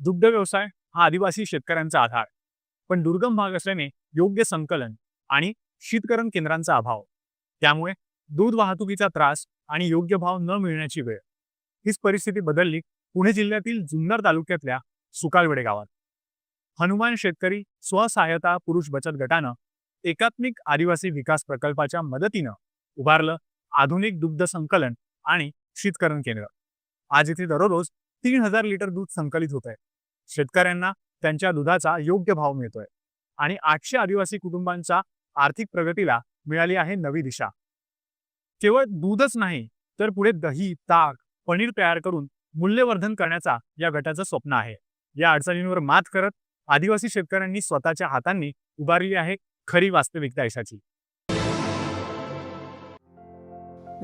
दुग्ध व्यवसाय हा आदिवासी शेतकऱ्यांचा आधार. पण दुर्गम भाग असल्याने योग्य संकलन आणि शीतकरण केंद्रांचा अभाव. त्यामुळे दूध वाहतुकीचा त्रास आणि योग्य भाव न मिळण्याची वेळ. हीच परिस्थिती बदलली पुणे जिल्ह्यातील जुन्नर तालुक्यातल्या सुकालवेडे गावात. हनुमान शेतकरी स्वसहायता पुरुष बचत गटानं एकात्मिक आदिवासी विकास प्रकल्पाच्या मदतीनं उभारलं आधुनिक दुग्ध संकलन आणि शीतकरण केंद्र. आज इथे दररोज तीन हजार लिटर दूध संकलित होत आहे शेतकऱ्यांना त्यांच्या दुधाचा योग्य भाव मिळतोय. आणि आठशे आदिवासी कुटुंबांच्या आर्थिक प्रगतीला मिळाली आहे नवी दिशा. केवळ दूधच नाही तर पुढे दही ताक पनीर तयार करून मूल्यवर्धन करण्याचा या गटाचं स्वप्न आहे. या अडचणींवर मात करत आदिवासी शेतकऱ्यांनी स्वतःच्या हातांनी उभारली आहे खरी वास्तविकता यशाची.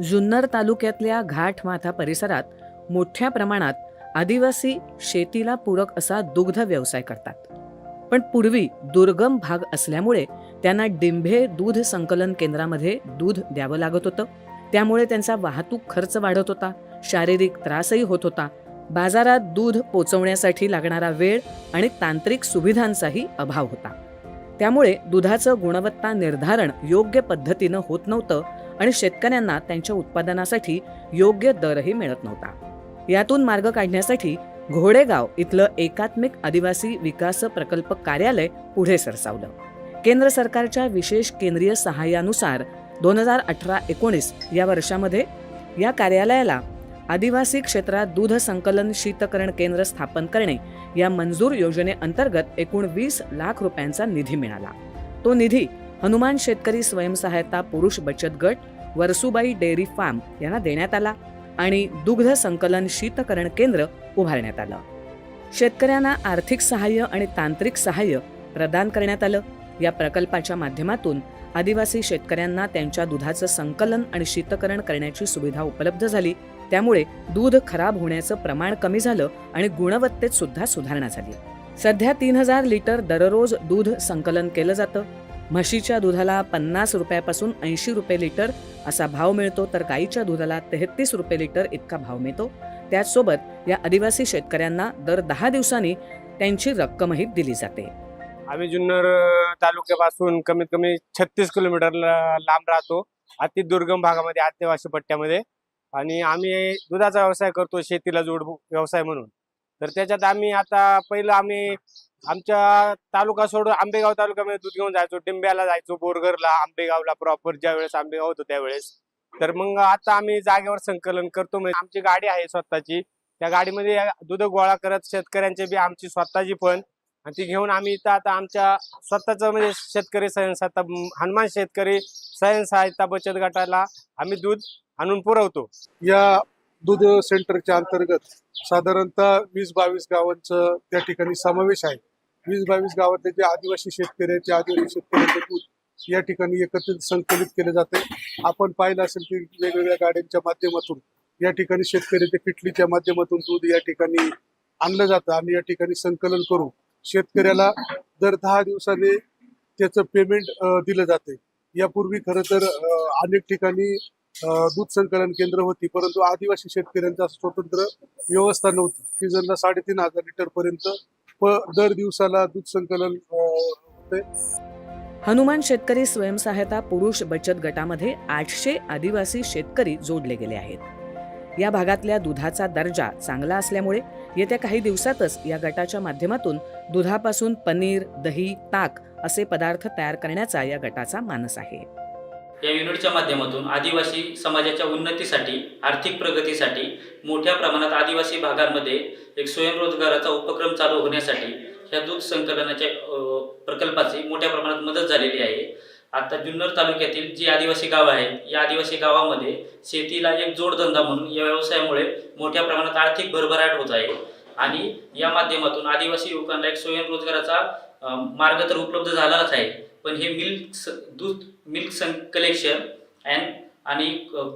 जुन्नर तालुक्यातल्या घाटमाथा परिसरात मोठ्या प्रमाणात आदिवासी शेतीला पूरक असा दुग्ध व्यवसाय करतात. पण पूर्वी दुर्गम भाग असल्यामुळे त्यांना डिंभे दूध संकलन केंद्रामध्ये दूध द्यावं लागत होतं. त्यामुळे त्यांचा वाहतूक खर्च वाढत होता शारीरिक त्रासही होत होता. बाजारात दूध पोचवण्यासाठी लागणारा वेळ आणि तांत्रिक सुविधांचाही अभाव होता. त्यामुळे दुधाचं गुणवत्ता निर्धारण योग्य पद्धतीनं होत नव्हतं आणि शेतकऱ्यांना त्यांच्या उत्पादनासाठी योग्य दरही मिळत नव्हता. यातून मार्ग काढण्यासाठी घोडेगाव इथलं एकात्मिक आदिवासी विकास प्रकल्प कार्यालय पुढे सरसावलं. केंद्र सरकारच्या विशेष केंद्रीय सहाय्यानुसार दोन हजार अठरा एकोणीस या वर्षामध्ये या कार्यालयाला आदिवासी क्षेत्रात दूध संकलन शीतकरण केंद्र स्थापन करणे या मंजूर योजनेअंतर्गत एकूण वीस लाख रुपयांचा निधी मिळाला. तो निधी हनुमान शेतकरी स्वयंसहायता पुरुष बचत गट वरसुबाई डेअरी फार्म यांना देण्यात आला. आणि दुग्ध संकलन शीतकरण केंद्र उभारण्यात आलं. शेतकऱ्यांना आर्थिक सहाय्य आणि तांत्रिक सहाय्य प्रदान करण्यात आलं. या प्रकल्पाच्या माध्यमातून आदिवासी शेतकऱ्यांना त्यांच्या दुधाचं संकलन आणि शीतकरण करण्याची सुविधा उपलब्ध झाली. त्यामुळे दूध खराब होण्याचं प्रमाण कमी झालं आणि गुणवत्तेत सुद्धा सुधारणा झाली. सध्या तीन हजार लिटर दररोज दूध संकलन केलं जातं. म्हशीच्या दुधाला पन्नास रुपयापासून ऐंशी रुपये लिटर असा भाव मिळतो तर गाईच्या दुधाला तेहतीस रुपये लिटर इतका भाव मिळतो. त्याचसोबत या आदिवासी शेतकऱ्यांना दर दहा दिवसांनी त्यांची रक्कमही दिली जाते. आम्ही जुन्नर तालुक्यापासून कमीत कमी छत्तीस किलोमीटर लांब राहतो. अति दुर्गम भागामध्ये आदिवासी पट्ट्यामध्ये. आणि आम्ही दुधाचा व्यवसाय करतो शेतीला जोड व्यवसाय म्हणून. तर त्याच्यात आम्ही आता पहिलं आम्ही आमच्या तालुका सोडून आंबेगाव तालुक्यामध्ये दूध घेऊन जायचो. डिंब्याला जायचो बोरगरला आंबेगावला प्रॉपर ज्या वेळेस आंबेगाव होतो त्यावेळेस. तर मग आता आम्ही जागेवर संकलन करतो. म्हणजे आमची गाडी आहे स्वतःची. त्या गाडीमध्ये दूध गोळा करत शेतकऱ्यांचे बी आमची स्वतःची पण. आणि ती घेऊन आम्ही इथं आता आमच्या स्वतःच म्हणजे शेतकरी स्वयंसहायता हनुमान शेतकरी स्वयंसहायता बचत गटाला आम्ही दूध आणून पुरवतो. या दूध सेंटरच्या अंतर्गत साधारणतः वीस बावीस गावांचं त्या ठिकाणी समावेश आहे. वीस बावीस गावातले जे आदिवासी शेतकरी आहेत त्या आदिवासी शेतकऱ्यांचं दूध या ठिकाणी एकत्रित संकलित केले जाते आपण पाहिलं असेल की वेगवेगळ्या गाड्यांच्या माध्यमातून या ठिकाणी शेतकरी ते किटलीच्या माध्यमातून दूध या ठिकाणी आणलं जातं. आणि या ठिकाणी संकलन करू. शेतकऱ्याला दर दहा दिवसाने त्याचं पेमेंट दिलं जाते यापूर्वी खरं तर अनेक ठिकाणी दूध संकलन केंद्र होती परंतु आदिवासी शेतकऱ्यांचा स्वतंत्र व्यवस्था नव्हती. सीझनला साडेतीन हजार लिटर पर्यंत दर दिवसाला दूध संकलन होते. हनुमान शेतकरी स्वयंसहायता पुरुष बचत गटामध्ये आठशे आदिवासी शेतकरी जोडले गेले आहेत. या भागातल्या दुधाचा दर्जा चांगला असल्यामुळे येत्या काही दिवसातच या गटाच्या माध्यमातून दुधापासून पनीर दही ताक असे पदार्थ तयार करण्याचा या गटाचा मानस आहे. या युनिटच्या माध्यमातून आदिवासी समाजाच्या उन्नतीसाठी आर्थिक प्रगतीसाठी मोठ्या प्रमाणात आदिवासी भागांमध्ये एक स्वयंरोजगाराचा उपक्रम चालू होण्यासाठी ह्या दूध संकलनाच्या प्रकल्पाची मोठ्या प्रमाणात मदत झालेली आहे. आता जुन्नर तालुक्यातील जी आदिवासी गावं आहेत या आदिवासी गावामध्ये शेतीला एक जोडधंदा म्हणून या व्यवसायामुळे मोठ्या प्रमाणात आर्थिक भरभराट होत आहे. आणि या माध्यमातून आदिवासी युवकांना एक स्वयंरोजगाराचा मार्ग तर उपलब्ध झालाच आहे. पण हे मिल्क दूध मिल्क सं कलेक्शन अँड आणि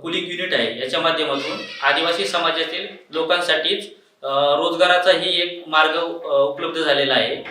कुलिंग युनिट आहे. याच्या माध्यमातून आदिवासी समाजातील लोकांसाठीच रोजगाराचाही एक मार्ग उपलब्ध झालेला आहे.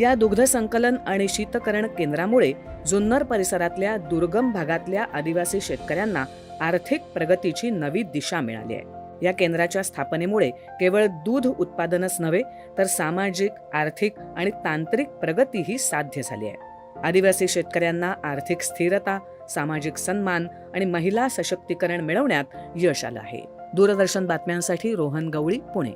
या दुग्ध संकलन आणि शीतकरण केंद्रामुळे जुन्नर परिसरातल्या दुर्गम भागातल्या आदिवासी शेतकऱ्यांना आर्थिक प्रगतीची नवी दिशा मिळाली आहे. या केंद्राच्या स्थापनेमुळे केवळ दूध उत्पादनच नव्हे तर सामाजिक आर्थिक आणि तांत्रिक प्रगतीही साध्य झाली आहे. आदिवासी शेतकऱ्यांना आर्थिक स्थिरता सामाजिक सन्मान आणि महिला सशक्तीकरण मिळवण्यात यश आलं आहे. दूरदर्शन बातम्यांसाठी रोहन गवळी पुणे.